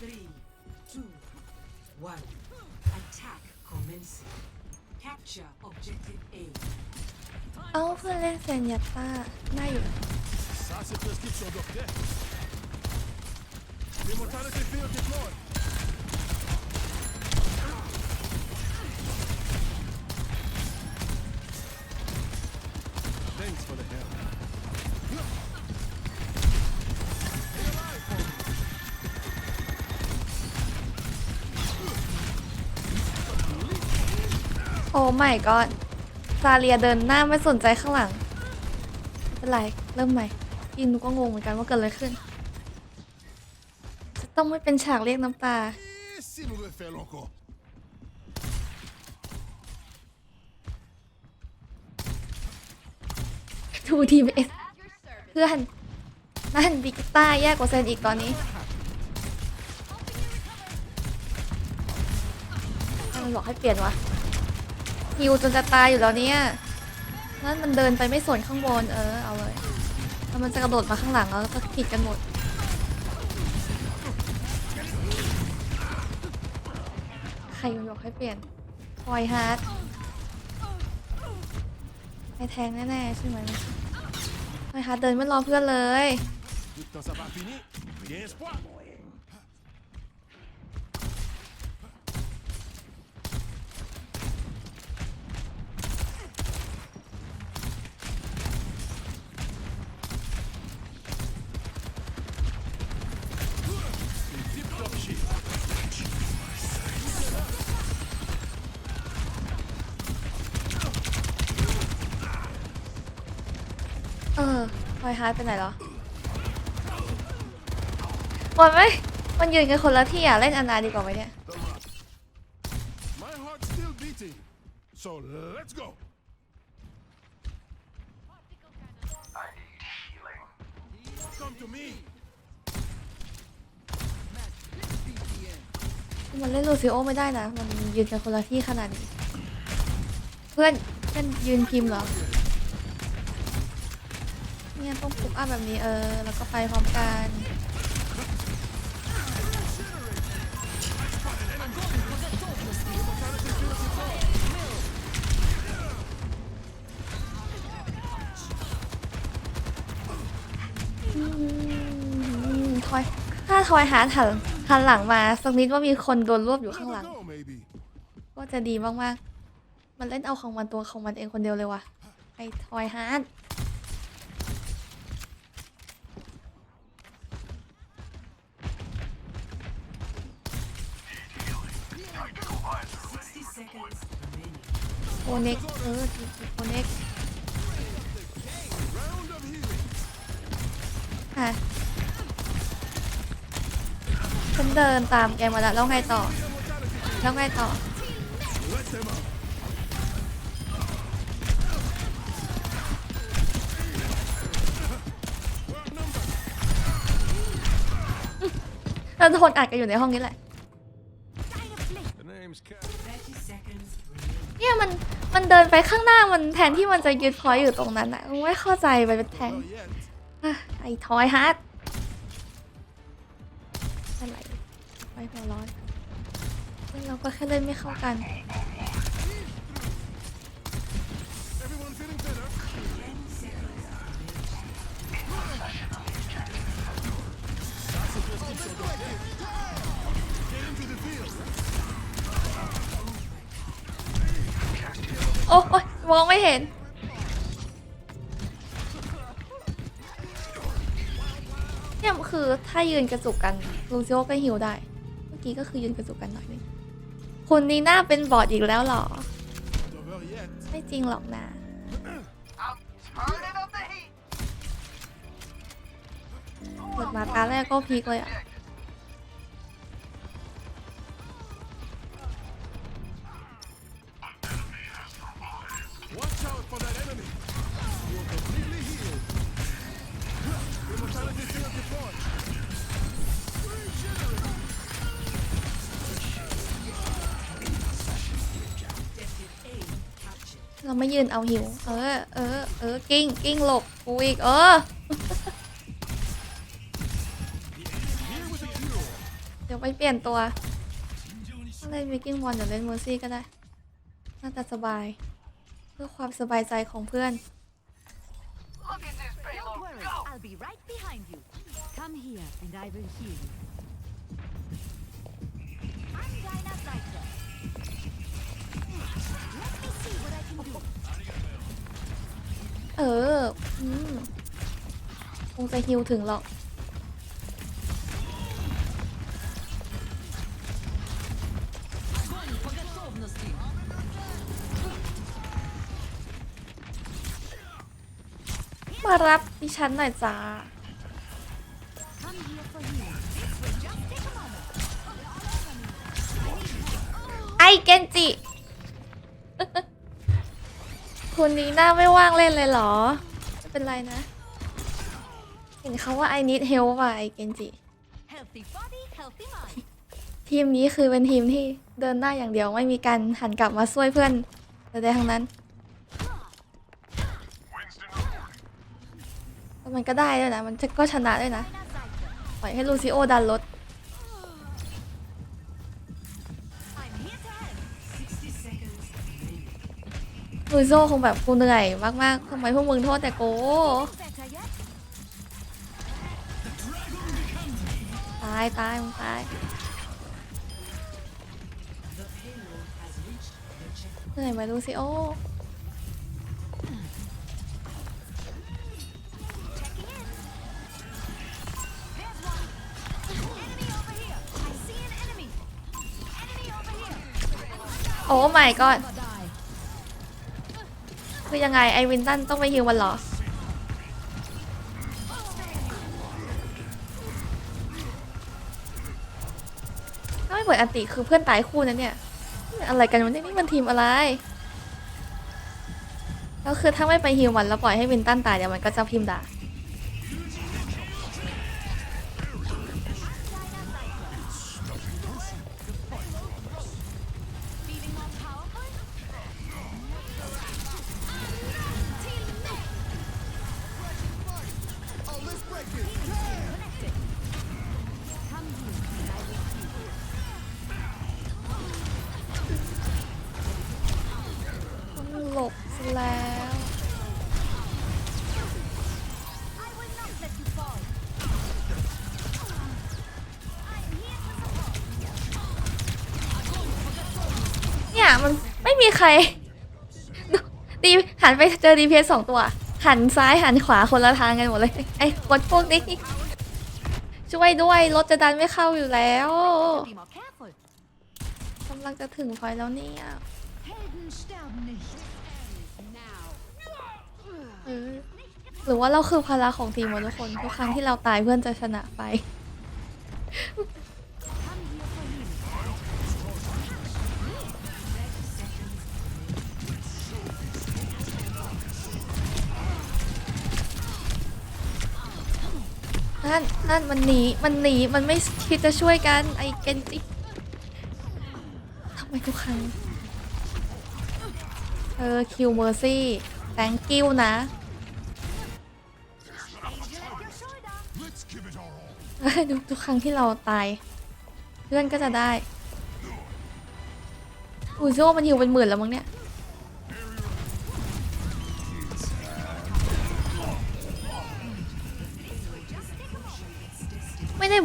Three, two, one. Attack commencing. Capture objective A. เอ้าเพื่อนเล่นเซนยัตตาได้อยู่ Ça, c'est prescription docteur. Immortality field deployed. Thanks for the help. โอ้ไม่ก็ซาเลียเดินหน้าไม่สนใจข้างหลังไม่เป็นไรเริ่มใหม่พี่นุกก็งงเหมือนกันว่าเกิดอะไรขึ้น จะต้องไม่เป็นฉากเรียกน้ำตาทูทีเอสเพื่อนนั่นบิกิต้าแย่กว่าเซนอีกตอนนี้มันบอกให้เปลี่ยนวะ ฮิวจนจะตายอยู่แล้วเนี่ยนั่นมันเดินไปไม่สนข้างบนเออเอาเลยแล้วมันจะกระโดดมาข้างหลังแล้วก็ผิดกันหมดใครมันบอกให้เปลี่ยนพลอยฮาร์ดไอแทงแน่ๆใช่ไหมพลอยฮาร์ดเดินไม่รอเพื่อนเลย อพลอยฮาร์ดไปไหนเหรอมันไม่มันยืนกันคนละที่อะ เล่นอันนาดีกว่าไหมเนี่ย My heart's still beating. So let's go. Come to me. มันเล่นลูซิโอไม่ได้นะ มันยืนกันคนละที่ขนาดนี้ เพื่อนเพื่อนยืนพิมพ์เหรอ เนี่ยต้องปุกอัพแบบนี้เออ แล้วก็ไปพร้อมกันอืมทอยถ้าทอยหาหันหันหลังมาสักนิดว่ามีคนโดนรวบอยู่ข้างหลัง Never go, maybe. ก็จะดีมากๆ มันเล่นเอาของมันตัวของมันเองคนเดียวเลยว่ะไอ้ทอยฮาร์ด เน็กเออทีโอเน็ก Round of healing. ค่ะฉันเดินตามแกมาแล้วแล้วไงต่อ แล้วไงต่อ Let them out. เราทนอัดกันอยู่ในห้องนี้แหละ The name's Cat. Thirty seconds remaining. เนี่ยมัน มันเดินไปข้างหน้ามันแทนที่มันจะยืดพอยอยู่ตรงนั้นอะไม่เข้าใจไปเป็นแทงไอ้ทอยฮาร์ดอะไรไม่พอร้อนเราก็แค่เล่นไม่เข้ากัน มองไม่เห็น เนี่ยคือถ้ายืนกระจุกกันลูซิโอก็หิวได้ เมื่อกี้ก็คือยืนกระจุกกันหน่อยนึงคุณนีน่าเป็นบอดอีกแล้วเหรอ Not over yet. ไม่จริงหรอกนะเปิดมาตาแรกก็พีคเลยอะ ยืนเอาหิว เออ เออ เออ กิ้ง กิ้งหลบกูอีก เออ เดี๋ยวไปเปลี่ยนตัวถ้าเล่นวิกกิ้งบอลเดี๋ยวเล่นเมอร์ซี่ก็ได้ น่าจะสบาย เพื่อความสบายใจของเพื่อน I'll be right behind you. Come here and I will heal you. I'm Dinah Zyka. Let me see what I can do. เอออืมคงจะฮิวถึงหรอก มารับดิฉันหน่อยจ้า ไอเกนจิ คุณนีน่าไม่ว่างเล่นเลยเหรอไม่เป็นไรนะ เห็นเขาว่า I need help ว่ะไอเกนจิ Healthy body, healthy mind. ทีมนี้คือเป็นทีมที่เดินหน้าอย่างเดียวไม่มีการหันกลับมาช่วยเพื่อนใดๆทั้งนั้นแต่มันก็ได้ด้วยนะ มันก็ชนะด้วยนะ Dinah Zyka. ปล่อยให้ลูซิโอดันรถ คือโซคงแบบกูเหนื่อยมากๆทำไมพวกมึงโทษแต่กูตายตายมึงตายเหนื่อยมาดูสิโอโอ้ไม่ก็ คือยังไงไอวินตันต้องไปฮิวมันหรอถ้าไม่เปิดอันติคือเพื่อนตายคู่นั้นเนี่ย อะไรกันวันนี้นี่มันทีมอะไร แล้วคือถ้าไม่ไปฮิวมันแล้วปล่อยให้วินตันตายเดี๋ยวมันก็จะพิมพ์ด่า support. เนี่ยมันไม่มีใครดีหันไปเจอดีเพสองตัว หันซ้ายหันขวาคนละทางกันหมดเลย ไอ้คนพวกนี้ ช่วยด้วย รถจะดันไม่เข้าอยู่แล้วกำลังจะถึงพอยแล้วเนี่ยหรือว่าเราคือพละของทีมวะทุกคนทุกครั้งที่เราตายเพื่อนจะชนะไป นั่นนั่นมันหนี มันหนี มันไม่คิดจะช่วยกัน ไอ้เกนจิทำไมทุกครั้ง เออ คิวเมอร์ซี่ thank you นะ Angel at your shoulder. Let's give it our all. ทุกครั้งที่เราตาย เพื่อนก็จะได้ อูโซมันหิวเป็นหมื่นแล้วมั้งเนี่ย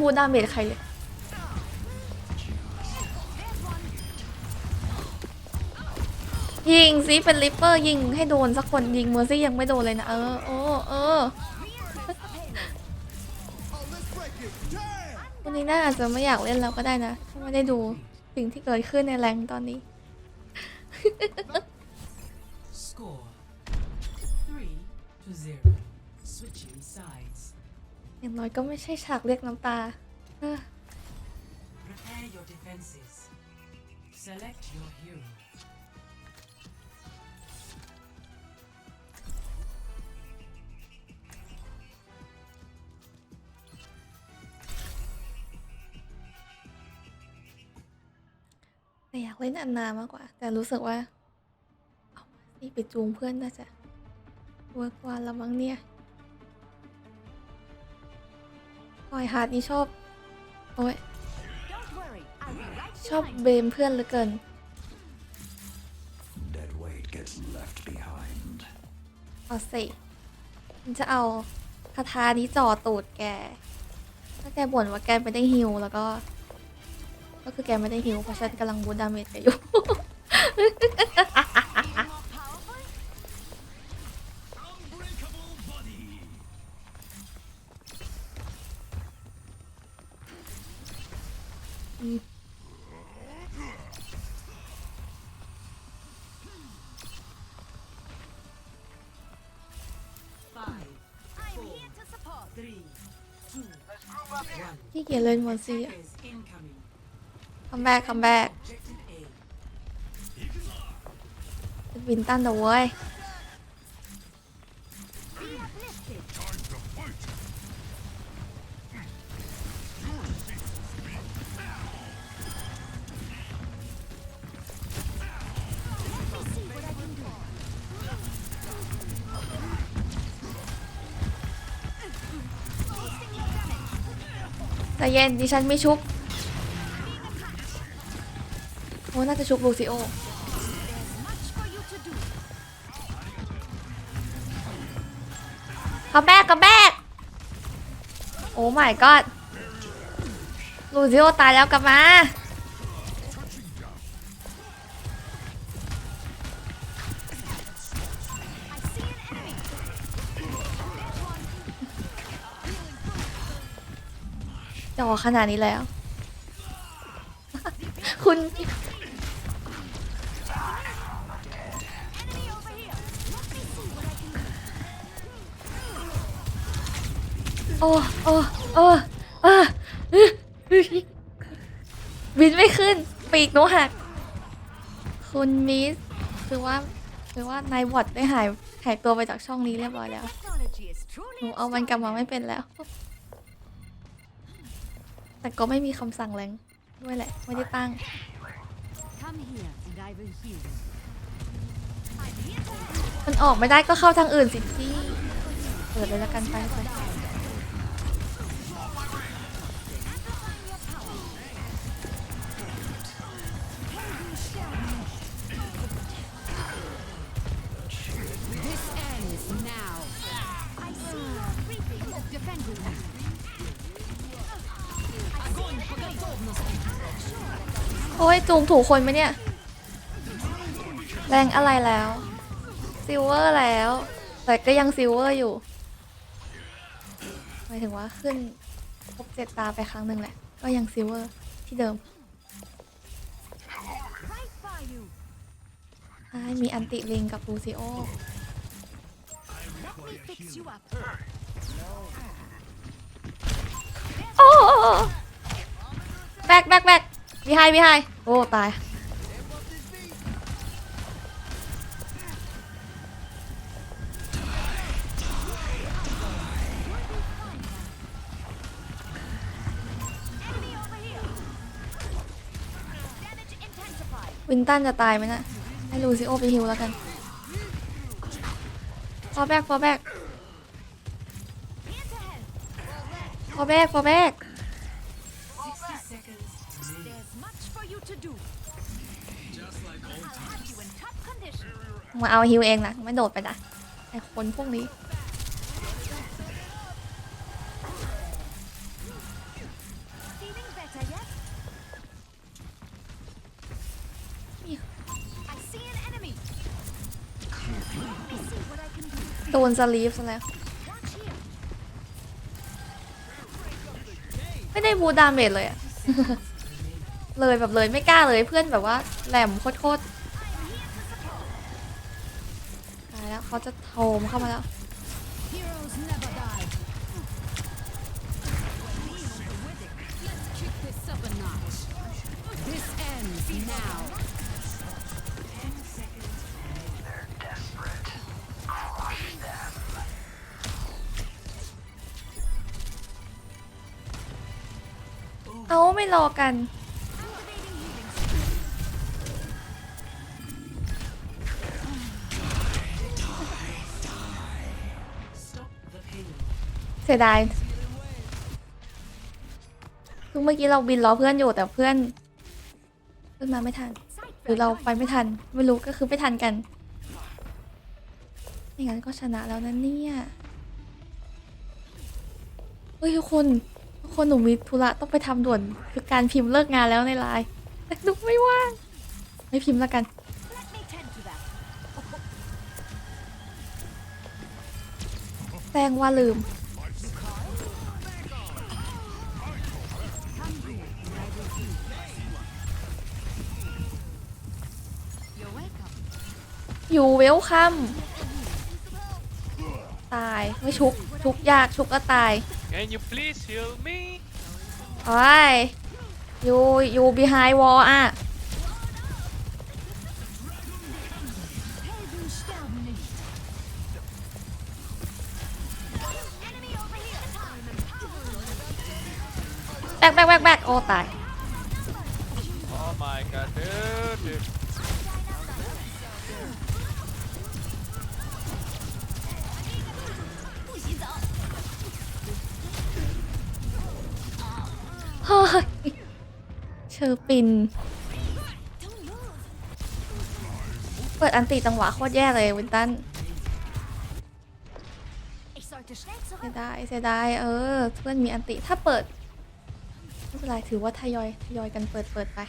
บูดดาเมจใครเลยยิงซิเป็นลิปเปอร์ยิงให้โดนสักคนยิงเมอร์ซี่ยังไม่โดนเลยนะ เออเออเออ Oh, let's break it. Damn! วันนี้น่าอาจจะไม่อยากเล่นแล้วก็ได้นะถ้าไม่ได้ดูสิ่งที่เกิดขึ้นในแรงตอนนี้ Score 3 to 0. Switching sides. อย่างน้อยก็ไม่ใช่ฉากเรียกน้ำตาเออ Prepare your defenses. Select your hero. แต่อยากเล่นอันนามากกว่า แต่รู้สึกว่า เอามาสิไปจูงเพื่อนน่าจะเวิร์กกว่าละมั้งเนี่ย ปล่อยฮาร์ดนี่ชอบ โอ้ย Don't ชอบเบมเพื่อนเหลือเกิน Dead weight gets left behind. เอาสิฉันจะเอาคาถานี้จ่อตูดแก ถ้าแกบ่นว่าแกไม่ได้ฮิวแล้วก็ ก็คือแกไม่ได้ฮิวเพราะฉันกำลังบูทดาเมจแกอยู่ ที่เกียจเล่นมอนซี่ Attackers incoming. คัมแบกคัมแบก Objective A. วินตันเดอะเว้ย ใจเย็นดิฉันไม่ชุบ โอ้ น่าจะชุบลูซิโอ กระแบกกระแบก โอ้ my god ลูซิโอตายแล้วกลับมา จอขนาดนี้แล้ว คุณโอ้โอ้โอ้เออบินไม่ขึ้น ปีกหนูหัก คุณมิส คือว่า คือว่านายบอดได้หายหายตัวไปจากช่องนี้เรียบร้อยแล้ว หนูเอามันกลับมาไม่เป็นแล้ว แต่ก็ไม่มีคำสั่งแรงด้วยแหละ ไม่ได้ตั้ง Come here and I will heal you. I'm here to มันออกไม่ได้ก็เข้าทางอื่นสิพี่ เปิดเลยแล้วกันไปไป อ้ยจูงถูกคนไหมเนี่ย แรงอะไรแล้ว ซิลเวอร์แล้ว แต่ก็ยังซิลเวอร์อยู่หมายถึงว่าขึ้นครบเจ็ดตาไปครั้งหนึ่งแหละ ก็ยังซิลเวอร์ที่เดิมมีอันติลิงกับลูซิโอโอ้แบกแบกแบก บีไฮบีไฮโอ้ตาย Enemy over here. Damage intensified. วินตันจะตายไหมนะ ให้ลูซิโอไปฮิวแล้วกันฟอแบกฟอแบก Here to help. ฟอแบกฟอแบก มาเอาฮิวเองนะไม่โดดไปนะไอคนพวกนี้โดนสลีฟซะแล้ว ไม่ได้บูดาเมจเลยอะ เลยแบบเลยไม่กล้าเลยเพื่อนแบบว่าแหลมโคตรๆตายแล้วเขาจะโทมเข้ามาแล้วเอาไม่รอกัน เสียดายคือเมื่อกี้เราบินรอเพื่อนอยู่แต่เพื่อนขึ้นมาไม่ทัน หรือเราไปไม่ทัน ไม่รู้ก็คือไม่ทันกันไม่งั้นก็ชนะแล้วนะเนี่ยเฮ้ยทุกคนทุกคนหนูมีธุระต้องไปทำด่วนคือการพิมพ์เลิกงานแล้วในไลน์แต่หนูไม่ว่างไม่พิมพ์แล้วกันแจ้งว่าลืม อยู่เวลคัมตายไม่ชุบชุบยากชุบก็ตาย Can you please heal me? โอ้ยอยู่อยู่ behind wall อะ Helden sterben nicht. Enemy over here. Time. แบกแบกแบกแบกโอ้ตาย Oh my god, dude. เชอร์ปิน เปิดอันติจังหวะโคตรแย่เลยวินตันเสียดายเสียดายเออ เพื่อนมีอันติถ้าเปิดไม่เป็นไรถือว่าทยอยทยอยกันเปิดเปิดไป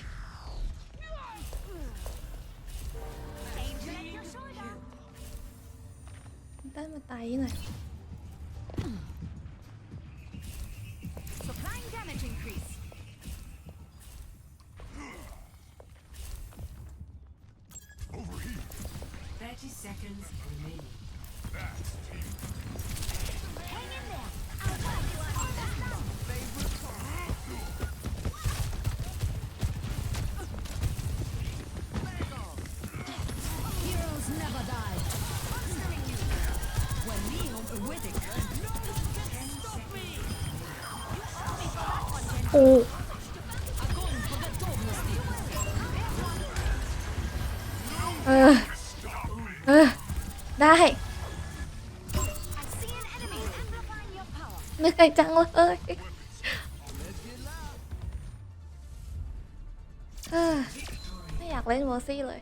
วินตันมาตายหน่อย โอ้เออ เออ ได้ เหนื่อยจังเลยไม่อยากเล่นเวอร์ซี่เลย